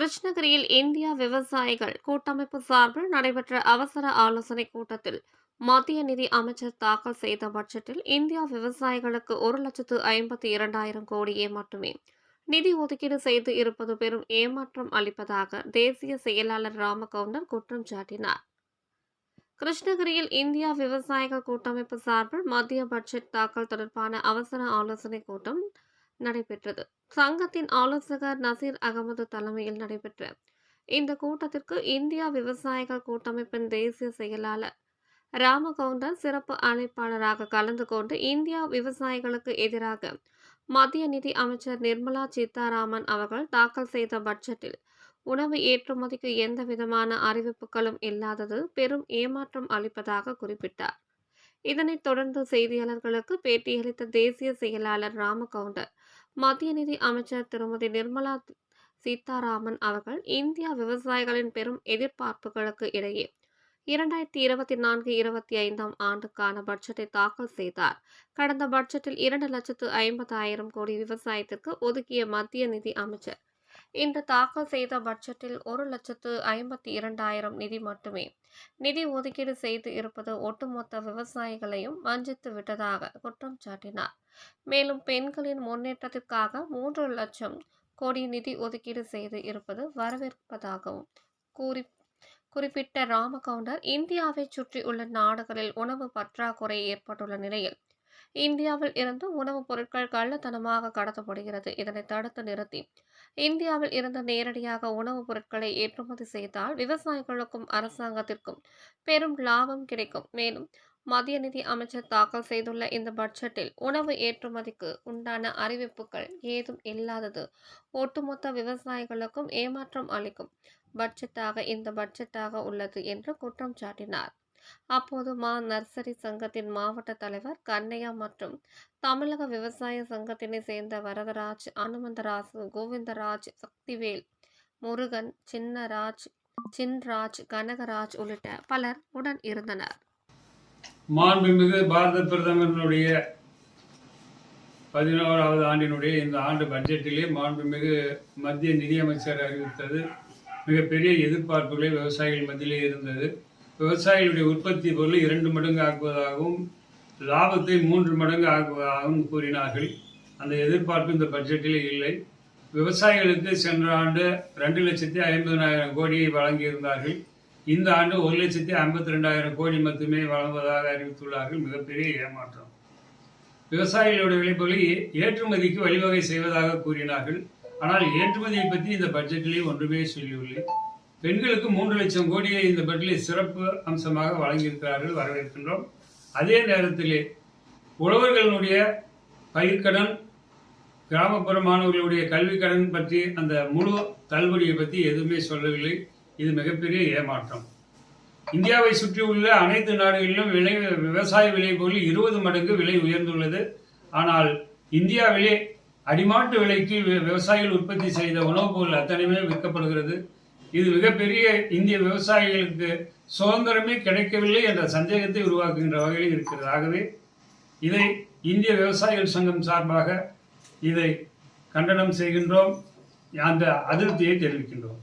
கிருஷ்ணகிரியில் இந்தியா விவசாயிகள் கூட்டமைப்பு சார்பில் நடைபெற்ற அவசர ஆலோசனைக் கூட்டத்தில் மத்திய நிதி அமைச்சர் தாக்கல் செய்த பட்ஜெட்டில் இந்தியா விவசாயிகளுக்கு ஒரு லட்சத்து ஐம்பத்தி இரண்டாயிரம் கோடியே மட்டுமே. நிதி ஒதுக்கீடு செய்து இருப்பது பெரும் ஏமாற்றம் அளிப்பதாக தேசிய செயலாளர் ராமகவுண்டர் குற்றம் சாட்டினார். கிருஷ்ணகிரியில் இந்தியா விவசாயிகள் கூட்டமைப்பு சார்பில் மத்திய பட்ஜெட் தாக்கல் தொடர்பான அவசர ஆலோசனைக் கூட்டம் நடைபெற்றது. சங்கத்தின் ஆலோசகர் நசீர் அகமது தலைமையில் நடைபெற்ற இந்த கூட்டத்திற்கு இந்தியா விவசாயிகள் கூட்டமைப்பின் தேசிய செயலாளர் ராமகவுண்டன் சிறப்பு அழைப்பாளராக கலந்து கொண்டு இந்தியா விவசாயிகளுக்கு எதிராக மத்திய நிதி அமைச்சர் நிர்மலா சீதாராமன் அவர்கள் தாக்கல் செய்த பட்ஜெட்டில் உணவு ஏற்றுமதிக்கு எந்த விதமான அறிவிப்புகளும் இல்லாதது பெரும் ஏமாற்றம் அளிப்பதாக குறிப்பிட்டார். இதனைத் தொடர்ந்து செய்தியாளர்களுக்கு பேட்டியளித்த தேசிய செயலாளர் ராமகவுண்டர் மத்திய நிதி அமைச்சர் திருமதி நிர்மலா சீதாராமன் அவர்கள் இந்தியா விவசாயிகளின் பெரும் எதிர்பார்ப்புகளுக்கு இடையே இரண்டாயிரத்தி இருபத்தி நான்கு இருபத்தி ஐந்தாம் ஆண்டுக்கான பட்ஜெட்டை தாக்கல் செய்தார். கடந்த பட்ஜெட்டில் இரண்டு லட்சத்து ஐம்பதாயிரம் கோடி விவசாயத்திற்கு ஒதுக்கிய மத்திய நிதி அமைச்சர் இன்று தாக்கல் செய்த பட்ஜெட்டில் ஒரு லட்சத்து ஐம்பத்தி இரண்டாயிரம் நிதி மட்டுமே. நிதி ஒதுக்கீடு செய்து இருப்பது ஒட்டுமொத்த விவசாயிகளையும் வஞ்சித்து விட்டதாக குற்றம் சாட்டினார். மேலும் பெண்களின் முன்னேற்றத்திற்காக மூன்று லட்சம் கோடி நிதி ஒதுக்கீடு செய்து இருப்பது வரவேற்பதாகவும் கூறி குறிப்பிட்ட ராமகவுண்டர் இந்தியாவை சுற்றியுள்ள நாடுகளில் உணவு பற்றாக்குறை ஏற்பட்டுள்ள நிலையில் இந்தியாவில் இருந்து உணவுப் பொருட்கள் கள்ளத்தனமாக கடத்தப்படுகிறது. இதனை தடுத்து நிறுத்தி இந்தியாவில் இருந்து நேரடியாக உணவுப் பொருட்களை ஏற்றுமதி செய்தால் விவசாயிகளுக்கும் அரசாங்கத்திற்கும் பெரும் லாபம் கிடைக்கும். மேலும் மத்திய நிதி அமைச்சர் தாக்கல் செய்துள்ள இந்த பட்ஜெட்டில் உணவு ஏற்றுமதிக்கு உண்டான அறிவிப்புகள் ஏதும் இல்லாதது ஒட்டுமொத்த விவசாயிகளுக்கும் ஏமாற்றம் அளிக்கும் பட்ஜெட்டாக இந்த பட்ஜெட்டாக உள்ளது என்று குற்றம் சாட்டினார். அப்போது மா நர்சரி சங்கத்தின் மாவட்ட தலைவர் கண்ணையா மற்றும் தமிழக விவசாய சங்கத்தினை சேர்ந்த வரதராஜ் அனுமந்தராசு கோவிந்தராஜ் சக்திவேல் முருகன் சின்னராஜ் சின்ராஜ் கனகராஜ் உள்ளிட்ட பலர் உடன் இருந்தனர். மாண்புமிகு பாரத பிரதமரினுடைய பதினோராவது ஆண்டினுடைய இந்த ஆண்டு பட்ஜெட்டிலே மாண்புமிகு மத்திய நிதியமைச்சர் அறிவித்தது. மிகப்பெரிய எதிர்பார்ப்புகளை விவசாயிகள் மத்தியிலே இருந்தது. விவசாயிகளுடைய உற்பத்தி பொருளை இரண்டு மடங்கு ஆக்குவதாகவும் லாபத்தை மூன்று மடங்கு ஆக்குவதாகவும் கூறினார்கள். அந்த எதிர்பார்ப்பு இந்த பட்ஜெட்டில் இல்லை. விவசாயிகளுக்கு சென்ற ஆண்டு ரெண்டு லட்சத்தி ஐம்பதனாயிரம் கோடியை வழங்கியிருந்தார்கள். இந்த ஆண்டு ஒரு லட்சத்தி ஐம்பத்தி ரெண்டாயிரம் கோடி மட்டுமே வழங்குவதாக அறிவித்துள்ளார்கள். மிகப்பெரிய ஏமாற்றம். விவசாயிகளுடைய விளைபொருளை ஏற்றுமதிக்கு வழிவகை செய்வதாக கூறினார்கள். ஆனால் ஏற்றுமதியை பற்றி இந்த பட்ஜெட்டிலே ஒன்றுமே சொல்லியுள்ளேன் பெண்களுக்கு மூன்று லட்சம் கோடியை இந்த பட்ஜெட்டில் சிறப்பு அம்சமாக வழங்கியிருக்கிறார்கள் வரவேற்கின்றோம். அதே நேரத்திலே உழவர்களுடைய பயிர்க்கடன் கிராமப்புற மாணவர்களுடைய கல்வி கடன் பற்றி அந்த முழு தள்ளுபடியை பற்றி எதுவுமே சொல்லவில்லை. இது மிகப்பெரிய ஏமாற்றம். இந்தியாவை சுற்றியுள்ள அனைத்து நாடுகளிலும் விலை விவசாய விலை பொருள் இருபது மடங்கு விலை உயர்ந்துள்ளது. ஆனால் இந்தியாவிலே அடிமாட்டு விலைக்கு வி- விவசாயிகள் உற்பத்தி செய்த உணவுப் பொருள் அத்தனையுமே விற்கப்படுகிறது. இது மிகப்பெரிய இந்திய விவசாயிகளுக்கு சுதந்திரமே கிடைக்கவில்லை என்ற சந்தேகத்தை உருவாக்குகின்ற வகையில் இருக்கிறது. ஆகவே இதை இந்திய விவசாயிகள் சங்கம் சார்பாக இதை கண்டனம் செய்கின்றோம். அந்த அதிருப்தியை தெரிவிக்கின்றோம்.